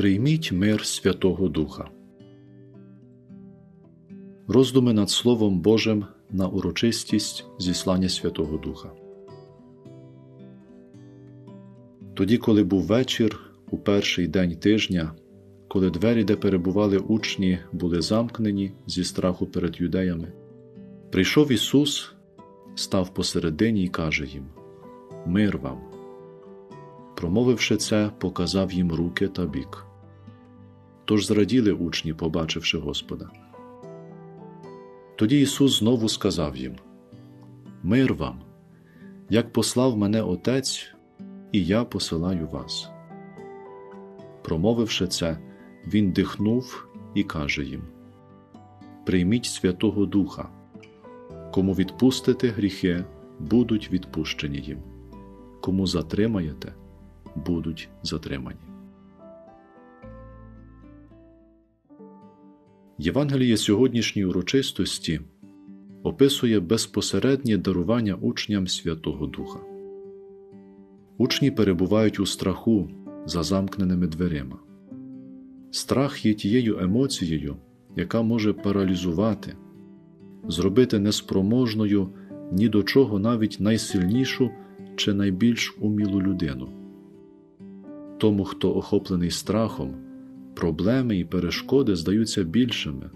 Прийміть мир Святого Духа. Роздуми над Словом Божим на урочистість зіслання Святого Духа. Тоді, коли був вечір, у перший день тижня, коли двері, де перебували учні, були замкнені зі страху перед юдеями, прийшов Ісус, став посередині і каже їм: Мир вам. Промовивши це, показав їм руки та бік. Тож зраділи учні, побачивши Господа. Тоді Ісус знову сказав їм: Мир вам, як послав мене Отець, і я посилаю вас. Промовивши це, Він дихнув і каже їм: Прийміть Святого Духа, кому відпустите гріхи, будуть відпущені їм, кому затримаєте, будуть затримані. Євангеліє сьогоднішньої урочистості описує безпосереднє дарування учням Святого Духа. Учні перебувають у страху за замкненими дверима. Страх є тією емоцією, яка може паралізувати, зробити неспроможною ні до чого навіть найсильнішу чи найбільш умілу людину. Тому, хто охоплений страхом, проблеми і перешкоди здаються більшими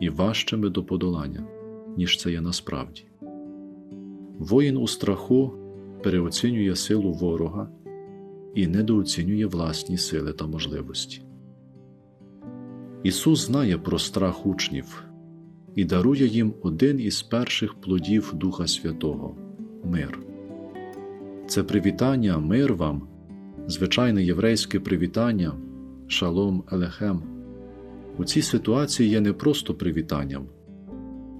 і важчими до подолання, ніж це є насправді. Воїн у страху переоцінює силу ворога і недооцінює власні сили та можливості. Ісус знає про страх учнів і дарує їм один із перших плодів Духа Святого мир. Це привітання, мир вам, звичайне єврейське привітання, шалом Елехем. У цій ситуації є не просто привітанням,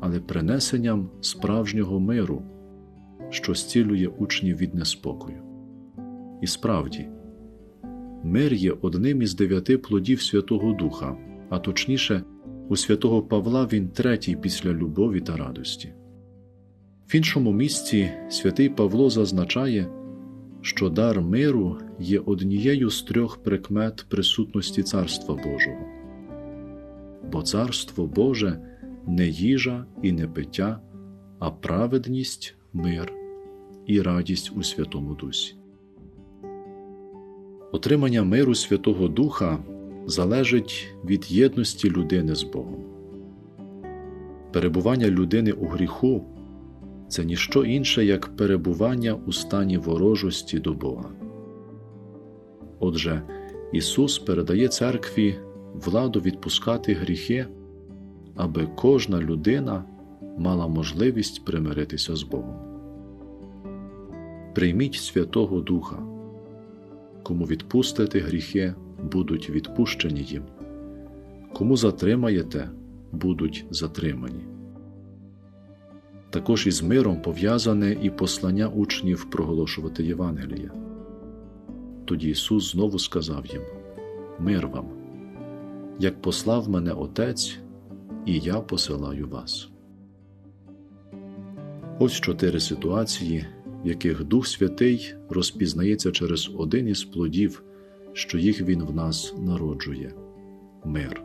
але принесенням справжнього миру, що зцілює учнів від неспокою. І справді, мир є одним із дев'яти плодів Святого Духа, а точніше, у святого Павла він третій після любові та радості. В іншому місці святий Павло зазначає, що дар миру є однією з трьох прикмет присутності Царства Божого. Бо Царство Боже не їжа і не пиття, а праведність, мир і радість у Святому Дусі. Отримання миру Святого Духа залежить від єдності людини з Богом. Перебування людини у гріху це ніщо інше, як перебування у стані ворожості до Бога. Отже, Ісус передає церкві владу відпускати гріхи, аби кожна людина мала можливість примиритися з Богом. Прийміть Святого Духа, кому відпустите гріхи, будуть відпущені їм, кому затримаєте, будуть затримані. Також із миром пов'язане і послання учнів проголошувати Євангелія. Тоді Ісус знову сказав їм: Мир вам, як послав мене Отець, і я посилаю вас. Ось чотири ситуації, в яких Дух Святий розпізнається через один із плодів, що їх Він в нас народжує мир.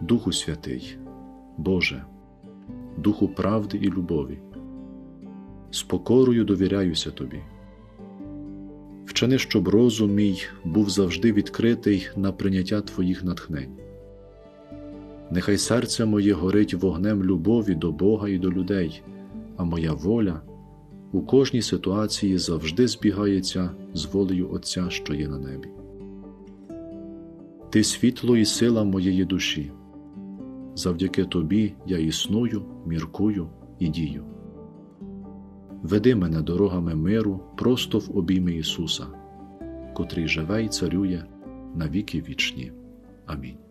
Духу Святий, Боже, Духу правди і любові, з покорою довіряюся Тобі. Вчини, щоб розум мій був завжди відкритий на прийняття Твоїх натхнень. Нехай серце моє горить вогнем любові до Бога і до людей, а моя воля у кожній ситуації завжди збігається з волею Отця, що є на небі. Ти світло і сила моєї душі. Завдяки тобі я існую, міркую і дію. Веди мене дорогами миру просто в обійми Ісуса, котрий живе і царює на віки вічні. Амінь.